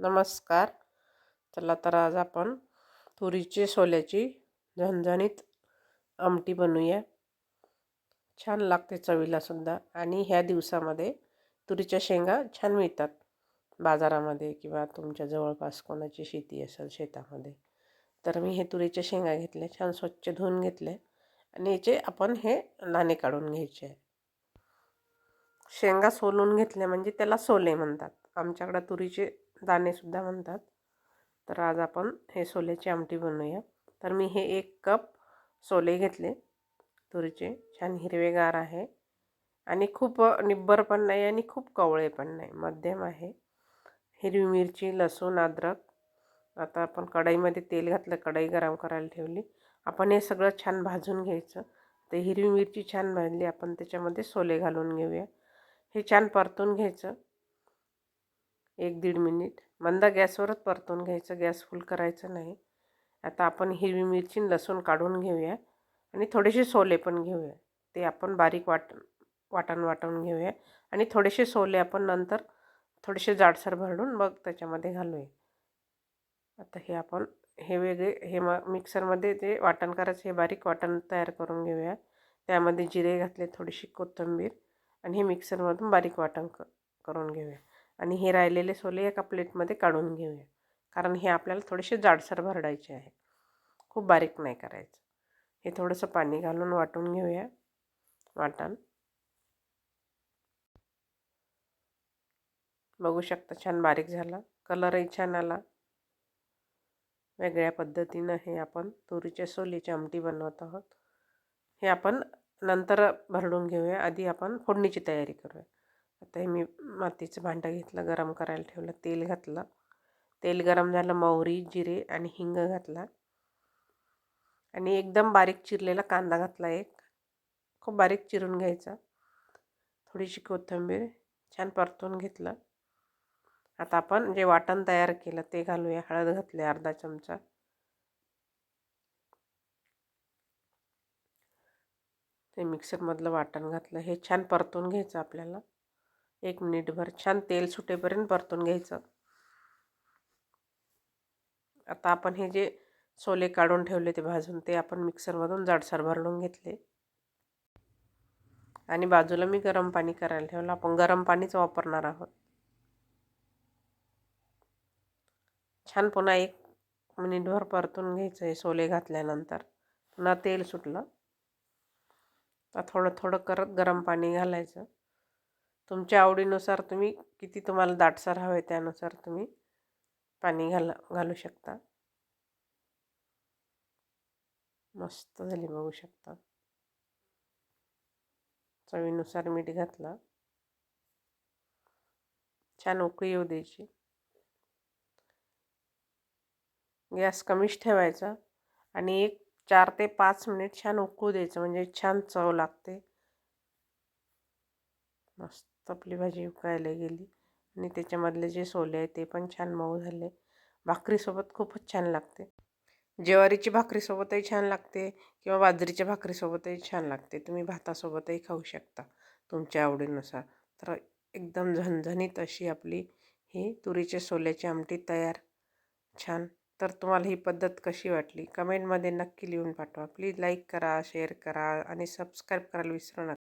नमस्कार. चला तर आज आपण तुरीची सोल्याची झणझणीत आमटी बनवूया. छान लागते चवीला सुद्धा आणि ह्या दिवसामध्ये तुरीच्या शेंगा छान मिळतात बाजारामध्ये किंवा तुमच्या जवळपास कोणाची शेती असेल शेतामध्ये. तर मी हे तुरीच्या शेंगा घेतले छान स्वच्छ धुवून घेतले आणि याचे आपण हे नाणे काढून घ्यायचे. आहे शेंगा सोलून घेतल्या म्हणजे त्याला सोले म्हणतात. आमच्याकडं तुरीचे दाणेसुद्धा म्हणतात. तर आज आपण हे सोल्याची आमटी बनवूया. तर मी हे एक कप सोले घेतले. तुरीचे छान हिरवेगार आहे. आणि खूप निब्बर पण नाही आणि खूप कवळे पण नाही. मध्यम आहे. हिरवी मिरची लसूण अद्रक. आता आपण कढईमध्ये तेल घातलं कढई गरम करायला ठेवली. आपण हे सगळं छान भाजून घ्यायचं. तर हिरवी मिरची छान भाजली. आपण त्याच्यामध्ये सोले घालून घेऊया. हे छान परतून घ्यायचं. एक दीड मिनिट. मंद गॅसवरच परतून घ्यायचं गॅस फुल करायचं नाही. आता आपण हिरवी मिरची लसूण काढून घेऊया आणि थोडेसे सोले पण घेऊया. ते आपण बारीक वाट वाटण वाटून घेऊया आणि थोडेसे सोले आपण नंतर थोडेसे जाडसर भरडून मग त्याच्यामध्ये घालूया. आता हे आपण हे वेगळे हे म मिक्सरमध्ये ते वाटण करायचं हे बारीक वाटण तयार करून घेऊया. त्यामध्ये जिरे घातले थोडीशी कोथिंबीर आणि हे मिक्सरमधून बारीक वाटण क करून घेऊया. आणि हे राहिलेले सोले एका प्लेटमध्ये काढून घेऊया. कारण हे आपल्याला थोडेसे जाडसर भरडायचे आहे. खूप बारीक नाही करायचं. हे थोडंसं पाणी घालून वाटून घेऊया. वाटण. बघू शकता छान बारीक झाला. कलरही छान आला. वेगळ्या पद्धतीनं हे आपण तुरीच्या सोलीची आमटी बनवत आहोत. हे आपण नंतर भरडून घेऊया. आधी आपण फोडणीची तयारी करूया. आता हे मी मातीचं भांडं घेतलं गरम करायला ठेवलं तेल घातलं. तेल गरम झालं मोहरी जिरे आणि हिंग घातला. आणि एकदम बारीक चिरलेला कांदा घातला एक. खूप बारीक चिरून घ्यायचा. थोडीशी कोथिंबीर छान परतून घेतलं. आता आपण जे वाटण तयार केलं ते घालूया. हळद घातले अर्धा चमचा. ते मिक्सरमधलं वाटण घातलं. हे छान परतून घ्यायचं आपल्याला. एक मिनिटभर छान तेल सुटेपर्यंत परतून घ्यायचं. आता आपण हे जे सोले काढून ठेवले ते भाजून ते आपण मिक्सरमधून जाडसर भरडून घेतले. आणि बाजूला मी गरम पाणी करायला ठेवलं. आपण गरम पाणीच वापरणार आहोत. छान पुन्हा एक मिनिटभर परतून घ्यायचं हे सोले घातल्यानंतर. पुन्हा तेल सुटलं. तर थोडं थोडं करत गरम पाणी घालायचं. तुमच्या आवडीनुसार तुम्ही किती तुम्हाला दाटसर हवे त्यानुसार तुम्ही पाणी घाला घालू शकता. मस्त झाली बघू शकता. चवीनुसार मीठ घातलं. छान उकळी येऊ द्यायची. गॅस कमीच ठेवायचा आणि एक चार ते पाच मिनिट छान उकळू द्यायचं म्हणजे छान चव लागते. मस्त आपली भाजी उकळायला गेली. आणि त्याच्यामधले जे सोले आहे ते पण छान मऊ झाले. भाकरीसोबत खूपच छान लागते. ज्वारीची भाकरीसोबतही छान लागते किंवा बाजरीच्या भाकरीसोबतही छान लागते. तुम्ही भातासोबतही खाऊ शकता तुमच्या आवडीनुसार. तर एकदम झणझणीत अशी आपली ही तुरीच्या सोल्याची आमटी तयार. छान. तर तुम्हाला ही पद्धत कशी वाटली? कमेंटमध्ये नक्की लिहून पाठवा. प्लीज लाईक करा शेअर करा आणि सबस्क्राईब करायला विसरू नका.